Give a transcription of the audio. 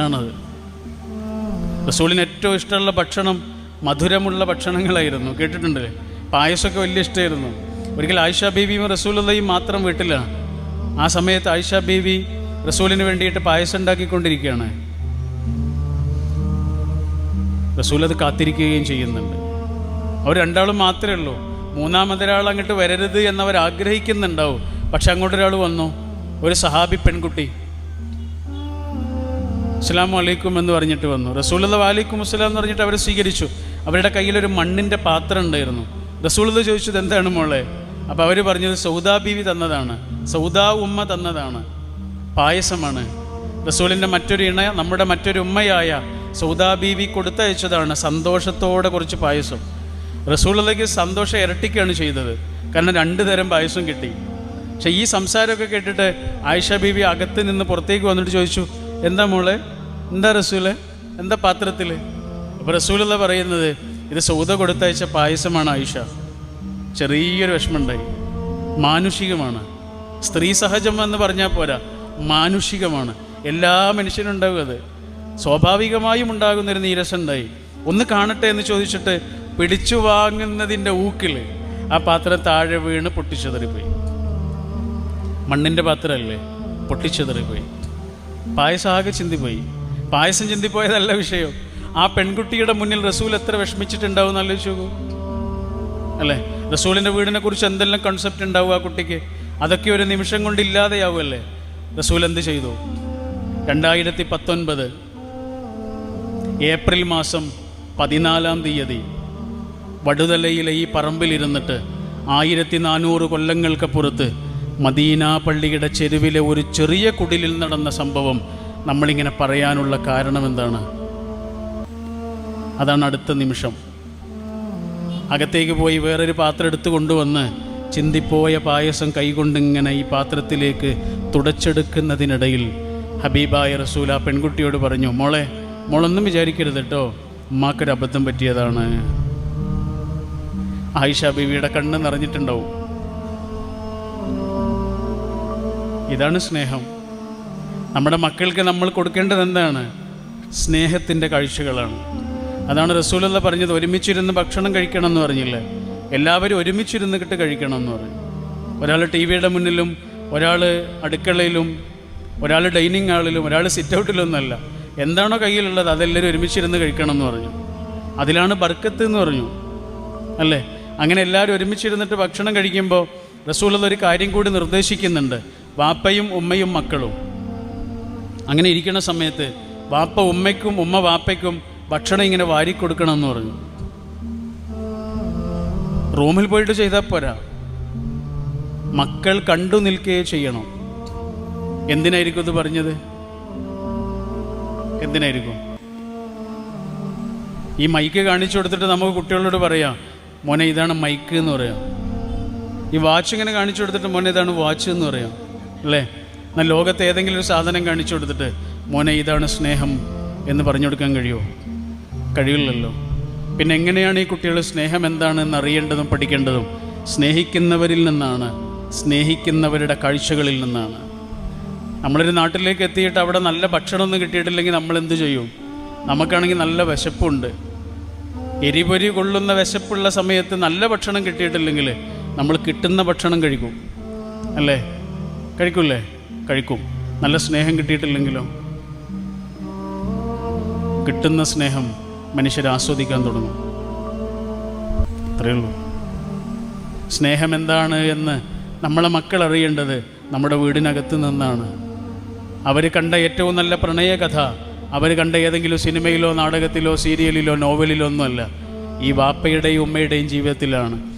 സ്നേഹമാണത് റസൂലിന് ഏറ്റവും ഇഷ്ടമുള്ള ഭക്ഷണം മധുരമുള്ള ഭക്ഷണങ്ങളായിരുന്നു. കേട്ടിട്ടുണ്ട് പായസമൊക്കെ വലിയ ഇഷ്ടമായിരുന്നു. ഒരിക്കൽ ആയിഷ ബീവിയും റസൂലയും മാത്രം വീട്ടിലാണ് ആ സമയത്ത് ആയിഷ ബീവി റസൂലിന് വേണ്ടിയിട്ട് പായസം ഉണ്ടാക്കിക്കൊണ്ടിരിക്കുകയാണ്. റസൂൽ അത് കാത്തിരിക്കുകയും ചെയ്യുന്നുണ്ട്. അവർ രണ്ടാളും മാത്രമേ ഉള്ളൂ. മൂന്നാമതൊരാൾ അങ്ങോട്ട് വരരുത് എന്നവർ ആഗ്രഹിക്കുന്നുണ്ടാവും. പക്ഷെ അങ്ങോട്ടൊരാൾ വന്നു. ഒരു സഹാബി പെൺകുട്ടി. അസ്സാം അലൈക്കും എന്ന് പറഞ്ഞിട്ട് വന്നു. റസൂലത വാലിക്കും അസ്സലാം എന്ന് പറഞ്ഞിട്ട് അവരെ സ്വീകരിച്ചു. അവരുടെ കയ്യിലൊരു മണ്ണിന്റെ പാത്രം ഉണ്ടായിരുന്നു. റസൂലത ചോദിച്ചത് എന്താണ് മോളെ? അപ്പോൾ അവർ പറഞ്ഞത് സൗദാ ബീവി തന്നതാണ്. സൗദാ ഉമ്മ തന്നതാണ്. പായസമാണ്. റസൂലിന്റെ മറ്റൊരു ഇണ നമ്മുടെ മറ്റൊരു ഉമ്മയായ സൗദാ ബീവി കൊടുത്തയച്ചതാണ് സന്തോഷത്തോടെ കുറച്ച് പായസം. റസൂലതയ്ക്ക് സന്തോഷം ഇരട്ടിക്കുകയാണ് ചെയ്തത്. കാരണം രണ്ട് തരം പായസം കിട്ടി. പക്ഷേ ഈ സംസാരമൊക്കെ കേട്ടിട്ട് ആയിഷ ബീവി അകത്ത് നിന്ന് പുറത്തേക്ക് വന്നിട്ട് ചോദിച്ചു എന്താ മോളെ? എന്താ റസൂൽ? എന്താ പാത്രത്തിൽ അപ്പോൾ റസൂലുള്ള പറയുന്നത് ഇത് സൗദ കൊടുത്തയച്ച പായസമാണ് ആയിഷ. ചെറിയൊരു വിഷമമുണ്ടായി. മാനുഷികമാണ്. സ്ത്രീ സഹജം എന്ന് പറഞ്ഞാൽ പോരാ മാനുഷികമാണ്. എല്ലാ മനുഷ്യനും ഉണ്ടാകും അത്. സ്വാഭാവികമായും ഉണ്ടാകുന്നൊരു നീരസം ഉണ്ടായി ഒന്ന് കാണട്ടെ എന്ന് ചോദിച്ചിട്ട് പിടിച്ചു വാങ്ങുന്നതിന്റെ ഊക്കിൽ ആ പാത്രം താഴെ വീണ് പൊട്ടിച്ചെതറിപ്പോയി. മണ്ണിന്റെ പാത്രമല്ലേ പൊട്ടിച്ചെതറിപ്പോയി. പായസം ആകെ ചിന്തിപ്പോയി. പായസം ചിന്തിപ്പോയതല്ല വിഷയം. ആ പെൺകുട്ടിയുടെ മുന്നിൽ റസൂൽ എത്ര വിഷമിച്ചിട്ടുണ്ടാവും എന്ന് ആലോചിച്ച് നോക്കൂ. അല്ലേ? റസൂലിന്റെ വീടിനെ കുറിച്ച് എന്തെല്ലാം കൺസെപ്റ്റ് ഉണ്ടാവും ആ കുട്ടിക്ക്? അതൊക്കെ ഒരു നിമിഷം കൊണ്ട് ഇല്ലാതെയാവുമല്ലേ? റസൂൽ എന്ത് ചെയ്തു? രണ്ടായിരത്തി പത്തൊൻപത് ഏപ്രിൽ മാസം പതിനാലാം തീയതി വടുതലയിലെ ഈ പറമ്പിലിരുന്നിട്ട് ആയിരത്തി നാനൂറ് കൊല്ലങ്ങൾക്കപ്പുറത്ത് മദീന പള്ളിയുടെ ചെരുവിലെ ഒരു ചെറിയ കുടിലിൽ നടന്ന സംഭവം നമ്മളിങ്ങനെ പറയാനുള്ള കാരണം എന്താണ് അതാണ് അടുത്ത നിമിഷം. അകത്തേക്ക് പോയി വേറൊരു പാത്രം എടുത്തു കൊണ്ടുവന്ന് ചിന്തിപ്പോയ പായസം കൈകൊണ്ടിങ്ങനെ ഈ പാത്രത്തിലേക്ക് തുടച്ചെടുക്കുന്നതിനിടയിൽ ഹബീബായ റസൂൽ ആ പെൺകുട്ടിയോട് പറഞ്ഞു മോളെ മോളൊന്നും വിചാരിക്കരുത് കേട്ടോ ഉമ്മാക്കൊരു അബദ്ധം പറ്റിയതാണ്. ആയിഷ ബീവിയുടെ കണ്ണ് നിറഞ്ഞിട്ടുണ്ടാവും. ഇതാണ് സ്നേഹം. നമ്മുടെ മക്കൾക്ക് നമ്മൾ കൊടുക്കേണ്ടത് എന്താണ്? സ്നേഹത്തിന്റെ കാഴ്ചകളാണ്. അതാണ് റസൂലല്ല പറഞ്ഞത് ഒരുമിച്ചിരുന്ന് ഭക്ഷണം കഴിക്കണം എന്ന് പറഞ്ഞില്ലേ? എല്ലാവരും ഒരുമിച്ചിരുന്നിട്ട് കഴിക്കണം എന്ന് പറഞ്ഞു. ഒരാൾ ടി വിയുടെ മുന്നിലും ഒരാൾ അടുക്കളയിലും ഒരാൾ ഡൈനിങ് ഹാളിലും ഒരാൾ സിറ്റ് ഔട്ടിലൊന്നുമല്ല എന്താണോ കയ്യിലുള്ളത് അതെല്ലാവരും ഒരുമിച്ചിരുന്ന് കഴിക്കണം എന്ന് പറഞ്ഞു. അതിലാണ് ബർക്കത്ത് എന്ന് പറഞ്ഞു. അല്ലേ? അങ്ങനെ എല്ലാവരും ഒരുമിച്ചിരുന്നിട്ട് ഭക്ഷണം കഴിക്കുമ്പോൾ റസൂലത് ഒരു കാര്യം കൂടി നിർദ്ദേശിക്കുന്നുണ്ട്. വാപ്പയും ഉമ്മയും മക്കളും. അങ്ങനെ ഇരിക്കുന്ന സമയത്ത് വാപ്പ ഉമ്മയ്ക്കും ഉമ്മ വാപ്പയ്ക്കും ഭക്ഷണം ഇങ്ങനെ വാരിക്കൊടുക്കണം എന്ന് പറഞ്ഞു. റൂമിൽ പോയിട്ട് ചെയ്താൽ പോരാ. മക്കൾ കണ്ടു നിൽക്കുകയെ ചെയ്യണം. എന്തിനായിരിക്കും ഇത് പറഞ്ഞത്? എന്തിനായിരിക്കും? ഈ മൈക്ക് കാണിച്ചു കൊടുത്തിട്ട് നമുക്ക് കുട്ടികളോട് പറയാം മോനെ ഇതാണ് മൈക്ക് എന്ന് പറയാം. ഈ വാച്ച് ഇങ്ങനെ കാണിച്ചു കൊടുത്തിട്ട് മോനെ ഇതാണ് വാച്ച് എന്ന് പറയാം. അല്ലേ? എന്നാൽ ലോകത്തെ ഏതെങ്കിലും ഒരു സാധനം കാണിച്ചു കൊടുത്തിട്ട് മോനെ ഇതാണ് സ്നേഹം എന്ന് പറഞ്ഞു കൊടുക്കാൻ കഴിയുമോ കഴിയില്ലല്ലോ. പിന്നെ എങ്ങനെയാണ് ഈ കുട്ടികൾ സ്നേഹം എന്താണെന്ന് അറിയേണ്ടതും പഠിക്കേണ്ടതും? സ്നേഹിക്കുന്നവരിൽ നിന്നാണ് സ്നേഹിക്കുന്നവരുടെ കാഴ്ചകളിൽ നിന്നാണ്. നമ്മളൊരു നാട്ടിലേക്ക് എത്തിയിട്ട് അവിടെ നല്ല ഭക്ഷണമൊന്നും കിട്ടിയിട്ടില്ലെങ്കിൽ നമ്മൾ എന്ത് ചെയ്യും? നമുക്കാണെങ്കിൽ നല്ല വിശപ്പുണ്ട്. എരിപൊരി കൊള്ളുന്ന വിശപ്പുള്ള സമയത്ത് നല്ല ഭക്ഷണം കിട്ടിയിട്ടില്ലെങ്കിൽ നമ്മൾ കിട്ടുന്ന ഭക്ഷണം കഴിക്കും. അല്ലേ? കഴിക്കൂലേ കഴിക്കും. നല്ല സ്നേഹം കിട്ടിയിട്ടില്ലെങ്കിലോ കിട്ടുന്ന സ്നേഹം മനുഷ്യരെ ആസ്വദിക്കാൻ തുടങ്ങും. അത്രയേ ഉള്ളൂ സ്നേഹം എന്താണ് എന്ന് നമ്മളെ മക്കൾ അറിയേണ്ടത് നമ്മുടെ വീടിനകത്ത് നിന്നാണ്. അവർ കണ്ട ഏറ്റവും നല്ല പ്രണയകഥ അവർ കണ്ട ഏതെങ്കിലും സിനിമയിലോ നാടകത്തിലോ സീരിയലിലോ നോവലിലോ ഒന്നുമല്ല. ഈ വാപ്പയുടെയും ഉമ്മയുടെയും ജീവിതത്തിലാണ്.